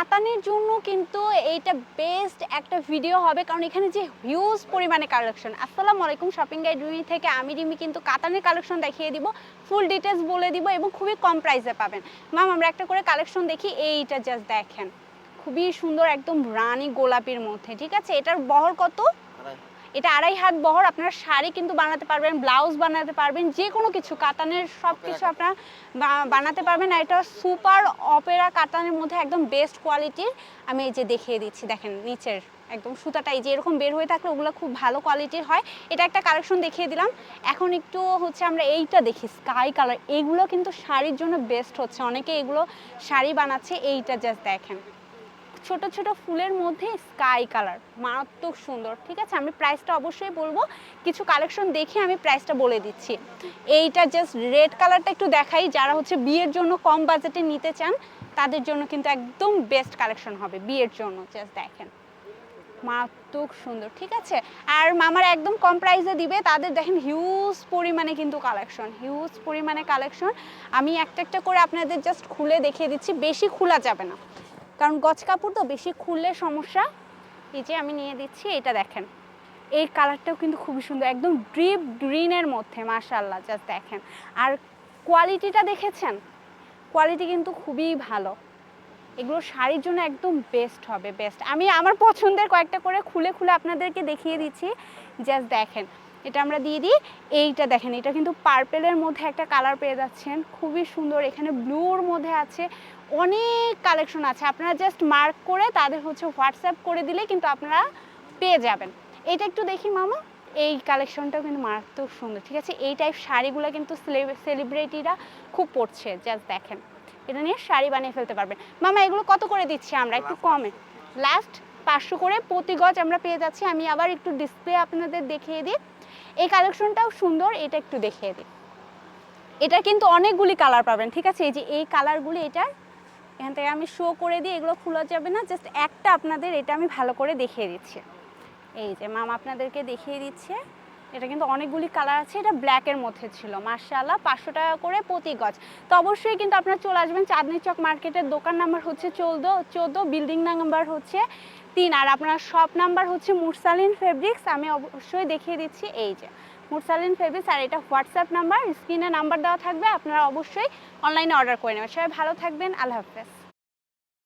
কাতানের জন্য কিন্তু এইটা বেস্ট একটা ভিডিও হবে। কারণ এখানে যে হিউজ পরিমাণে কালেকশন আসসালাম আলাইকুম শপিং গাইড রুমি থেকে আমি রিমি কিন্তু কাতানের কালেকশন দেখিয়ে দিব ফুল ডিটেলস বলে দিব এবং খুবই কম প্রাইসে পাবেন। ম্যাম আমরা একটা করে কালেকশন দেখি, এইটা জাস্ট দেখেন। খুবই সুন্দর একদম রানি গোলাপির মধ্যে, ঠিক আছে? এটার বহর কত? এটা আড়াই হাত বহর আপনার শাড়ি কিন্তু বানাতে পারবেন ব্লাউজ বানাতে পারবেন যে কোনো কিছু কাতানের সব কিছু আপনার বানাতে পারবেন আর এটা সুপার অপেরা কাতানের মধ্যে একদম বেস্ট কোয়ালিটির আমি এই যে দেখিয়ে দিচ্ছি দেখেন নিচের একদম সুতাটা এই যে এরকম বের হয়ে থাকলে ওগুলো খুব ভালো কোয়ালিটির হয়। এটা একটা কালেকশন দেখিয়ে দিলাম। এখন একটু হচ্ছে আমরা এইটা দেখি স্কাই কালার এইগুলো কিন্তু শাড়ির জন্য বেস্ট হচ্ছে। অনেকে এগুলো শাড়ি বানাচ্ছে এইটা জাস্ট দেখেন। ছোট ছোট ফুলের মধ্যে স্কাই কালার মারাত্মক সুন্দর, ঠিক আছে? আমি প্রাইসটা অবশ্যই বলব। কিছু কালেকশন দেখে আমি প্রাইসটা বলে দিচ্ছি। এইটা জাস্ট রেড কালারটা একটু দেখাই। যারা হচ্ছে বিয়ের জন্য কম বাজেটে নিতে চান, তাদের জন্য কিন্তু একদম বেস্ট কালেকশন হবে বিয়ের জন্য। জাস্ট দেখেন। মারাত্মক সুন্দর, ঠিক আছে? আর মামার একদম কম প্রাইসে দিবে, তাদের দেখেন হিউজ পরিমাণে কিন্তু কালেকশন হিউজ পরিমাণে কালেকশন আমি একটা একটা করে আপনাদের জাস্ট খুলে দেখিয়ে দিচ্ছি। বেশি খোলা যাবে না। কারণ গছ কাপড় তো বেশি খুললে সমস্যা। এই যে আমি নিয়ে দিচ্ছি এটা দেখেন। এই কালারটাও কিন্তু খুবই সুন্দর, একদম ড্রিপ গ্রিনের মধ্যে মাশাল্লাহ জাস্ট দেখেন। আর কোয়ালিটিটা দেখেছেন? কোয়ালিটি কিন্তু খুবই ভালো। এগুলো শাড়ির জন্য একদম বেস্ট হবে বেস্ট আমি আমার পছন্দের কয়েকটা করে খুলে খুলে আপনাদেরকে দেখিয়ে দিচ্ছি জাস্ট দেখেন। এটা আমরা দিয়ে দিই। এইটা দেখেন এটা কিন্তু পার্পেলের মধ্যে একটা কালার পেয়ে যাচ্ছেন। খুবই সুন্দর এখানে ব্লুর মধ্যে আছে। অনেক কালেকশন আছে। আপনারা জাস্ট মার্ক করে তাদের হচ্ছে হোয়াটসঅ্যাপ করে দিলে কিন্তু আপনারা পেয়ে যাবেন। এটা একটু দেখি মামা। এই কালেকশনটাও কিন্তু মারাত্মক সুন্দর ঠিক আছে? এই টাইপ শাড়িগুলো কিন্তু সেলিব্রিটিরা খুব পরছে জাস্ট দেখেন। এটা নিয়ে শাড়ি বানিয়ে ফেলতে পারবেন। মামা এগুলো কত করে দিচ্ছি আমরা? একটু কমে। লাস্ট পাঁচশো করে প্রতি গজ আমরা পেয়ে যাচ্ছি। আমি আবার একটু ডিসপ্লে আপনাদের দেখিয়ে দিই। এই কালেকশনটাও সুন্দর, এটা একটু দেখিয়ে দিই। এটা কিন্তু অনেকগুলি কালার পাবেন, ঠিক আছে? এই যে এই কালারগুলি এটার, এখান থেকে আমি শো করে দিই, এগুলো খোলা যাবে না। জাস্ট একটা আপনাদের এটা আমি ভালো করে দেখিয়ে দিচ্ছি। এই যে মাম আপনাদেরকে দেখিয়ে দিচ্ছে। এটা কিন্তু অনেকগুলি কালার আছে, এটা ব্ল্যাকের মধ্যে ছিল। মার্শাল্লাহ পাঁচশো টাকা করে প্রতি গজ। তো অবশ্যই কিন্তু আপনারা চলে আসবেন চাঁদনি চক মার্কেটের দোকান নাম্বার হচ্ছে চৌদ্দ চৌদ্দ বিল্ডিং নাম্বার হচ্ছে তিন। আর আপনার শপ নাম্বার হচ্ছে মুরসালিন ফেব্রিক্স আমি অবশ্যই দেখিয়ে দিচ্ছি এই যে। মুরসালিন ফেব্রিক্স আর এটা হোয়াটসঅ্যাপ নাম্বার, স্ক্রিনে নাম্বার দেওয়া থাকবে, আপনারা অবশ্যই অনলাইনে অর্ডার করে নেবেন। সবাই ভালো থাকবেন, আল্লাহ হাফেজ।